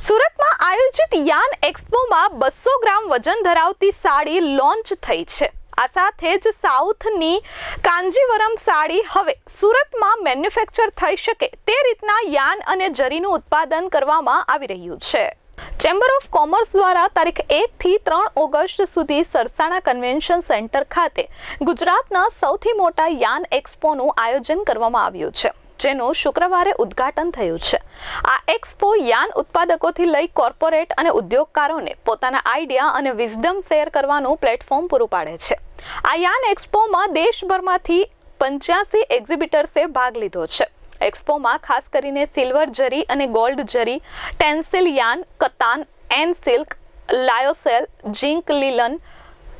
સુરતમાં આયોજિત યાન એક્સપોમાં બસો ગ્રામ વજન ધરાવતી સાડી લોન્ચ થઈ છે. આ સાથે જ સાઉથની કાંજીવરમ સાડી હવે સુરતમાં મેન્યુફેક્ચર થઈ શકે તે રીતના યાન અને જરીનું ઉત્પાદન કરવામાં આવી રહ્યું છે. ચેમ્બર ઓફ કોમર્સ દ્વારા તારીખ એકથી ત્રણ ઓગસ્ટ સુધી સરસાણા કન્વેન્શન સેન્ટર ખાતે ગુજરાતના સૌથી મોટા યાન એક્સપોનું આયોજન કરવામાં આવ્યું છે. જેનું શુક્રવારે ઉદ્ઘાટન થયું છે. આ એક્સપો યાન ઉત્પાદકોથી લઈ કોર્પોરેટ અને ઉદ્યોગકારોને પોતાના આઈડિયા અને વિઝડમ શેર કરવાનું પ્લેટફોર્મ પૂરું પાડે છે. આ યાન એક્સપોમાં દેશભરમાંથી પંચ્યાસી એક્ઝિબિટર્સે ભાગ લીધો છે. એક્સપોમાં ખાસ કરીને સિલ્વર જરી અને gold zari, tensile yarn, katan, N silk, lyocell zinc linen,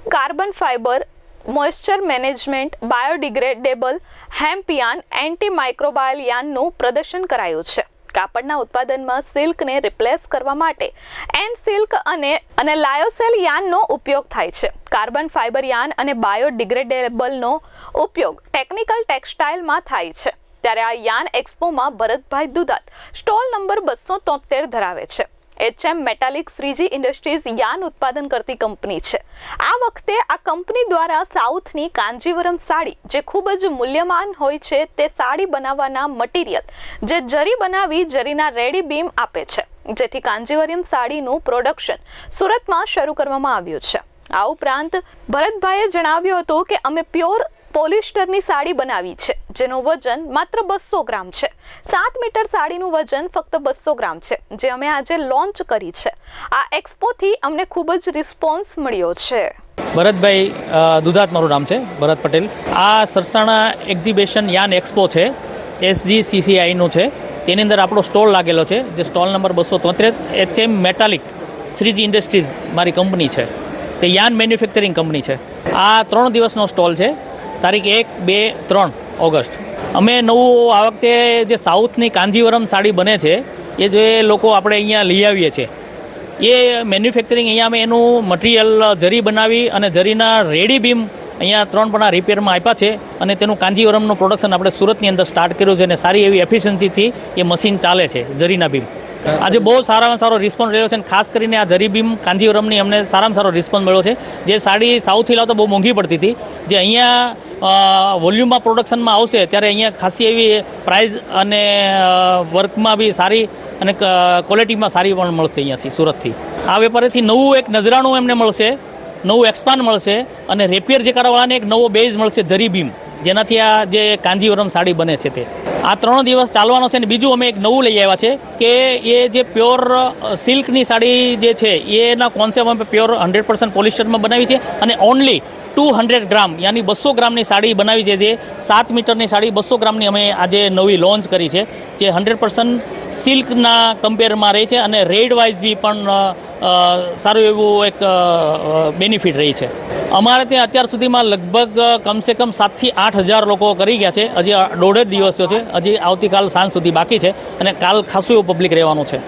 carbon fibre moisture management biodegradable hemp yarn antimicrobial યાનનું પ્રદર્શન કરાયું છે. કાપડના ઉત્પાદનમાં સિલ્કને રિપ્લેસ કરવા માટે એન સિલ્ક અને અને લાયોસેલ યાનનો ઉપયોગ થાય છે. કાર્બન ફાઇબર યાન અને બાયોડિગ્રેડેબલનો ઉપયોગ ટેકનિકલ ટેક્સટાઇલમાં થાય છે. ત્યારે આ યાન એક્સપોમાં ભરતભાઈ દુધાત સ્ટોલ નંબર બસો તોતેર ધરાવે છે. HM metallic Shreeji industries yarn ઉત્પાદન કરતી કંપની છે. આ વખતે આ કંપની દ્વારા સાઉથની કાંજીવરમ સાડી, જે ખૂબ જ મૂલ્યમાન હોય છે, તે સાડી બનાવવાના મટીરિયલ, જે જરી બનાવી જરીના રેડી બીમ આપે છે. જેથી કાંજીવરમ સાડીનું પ્રોડક્શન સુરતમાં શરૂ કરવામાં આવ્યું છે. આ ઉપરાંત ભરતભાઈએ જણાવ્યું હતું કે અમે પ્યોર પોલિસ્ટરની સાડી બનાવી છે, જેનું વજન માત્ર બસો ગ્રામ છે. સાત મીટર સાડીનું વજન ફક્ત બસો ગ્રામ છે, જે અમે આજે લોન્ચ કરી છે. આ એક્સપોથી અમને ખૂબ જ રિસ્પોન્સ મળ્યો છે. ભરતભાઈ દુધાત મારું નામ છે, ભરત પટેલ. આ સરસાણા એક્ઝિબિશન યાન એક્સપો છે એસજી સીસીઆઈનું છે. તેની અંદર આપણો સ્ટોલ લાગેલો છે, જે સ્ટોલ નંબર બસો તોતેર, એચએમ મેટાલિક, શ્રીજી ઇન્ડસ્ટ્રીઝ મારી કંપની છે. તે યાન મેન્યુફેક્ચરિંગ કંપની છે. આ ત્રણ દિવસનો સ્ટોલ છે તારીખ એક, બે, ત્રણ ઓગસ્ટ. અમે નવું આ વખતે જે સાઉથની કાંજીવરમ સાડી બને છે, એ જે લોકો આપણે અહીંયા લઈ આવીએ છીએ, એ મેન્યુફેક્ચરિંગ અહીંયા અમે એનું મટીરિયલ, જરી બનાવી અને જરીના રેડી બીમ અહીંયા ત્રણ પણ રિપેરમાં આપ્યા છે અને તેનું કાંજીવરમનું પ્રોડક્શન આપણે સુરતની અંદર સ્ટાર્ટ કર્યું છે અને સારી એવી એફિશિયન્સીથી એ મશીન ચાલે છે, જરીના બીમ. આજે બહુ સારામાં સારો રિસ્પોન્સ રહ્યો છે અને ખાસ કરીને આ જરીબીમ કાંજીવરમની અમને સારામાં સારો રિસ્પોન્સ મળ્યો છે. જે સાડી સાઉથથી લાવતો બહુ મોંઘી પડતી હતી. જે અહીંયા વોલ્યુમમાં પ્રોડક્શનમાં આવશે ત્યારે અહીંયા ખાસી એવી પ્રાઇઝ અને વર્કમાં બી સારી અને ક્વોલિટીમાં સારી પણ મળશે અહીંયાથી સુરતથી. આ વેપારીથી નવું એક નજરાણું એમને મળશે, નવું એક્સપાન્ડ મળશે અને રેપિયર જે કાઢવાને એક નવો બેઝ મળશે જરી બીમ જેનાથી આ જે કાંજીવરમ સાડી બને છે તે. આ ત્રણ દિવસ ચાલવાનો છે અને બીજું અમે એક નવું લઈ આવ્યા છે કે એ જે પ્યોર સિલ્કની સાડી જે છે, એના કોન્સેપ્ટ અમે પ્યોર હંડ્રેડ પર્સન્ટ પોલિસ્ટરમાં બનાવી છે અને ઓનલી ટુ હંડ્રેડ ગ્રામ, યાની બસો ગ્રામની સાડી બનાવી છે જે સાત મીટરની સાડી બસો ગ્રામની અમે આજે નવી લોન્ચ કરી છે, જે હંડ્રેડ પર્સન્ટ સિલ્કના કમ્પેરમાં રહે છે અને રેડ વાઇઝ બી પણ સારું એવું એક બેનિફિટ રહી છે. અમારે ત્યાં અત્યાર સુધીમાં લગભગ કમસે કમ સાતથી આઠ હજાર લોકો કરી ગયા છે. હજી દોઢ જ દિવસો છે. હજી આવતીકાલ સાંજ સુધી બાકી છે અને કાલ ખાસું એવું પબ્લિક રહેવાનું છે.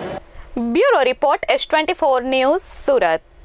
Bureau report S twenty four news Surat.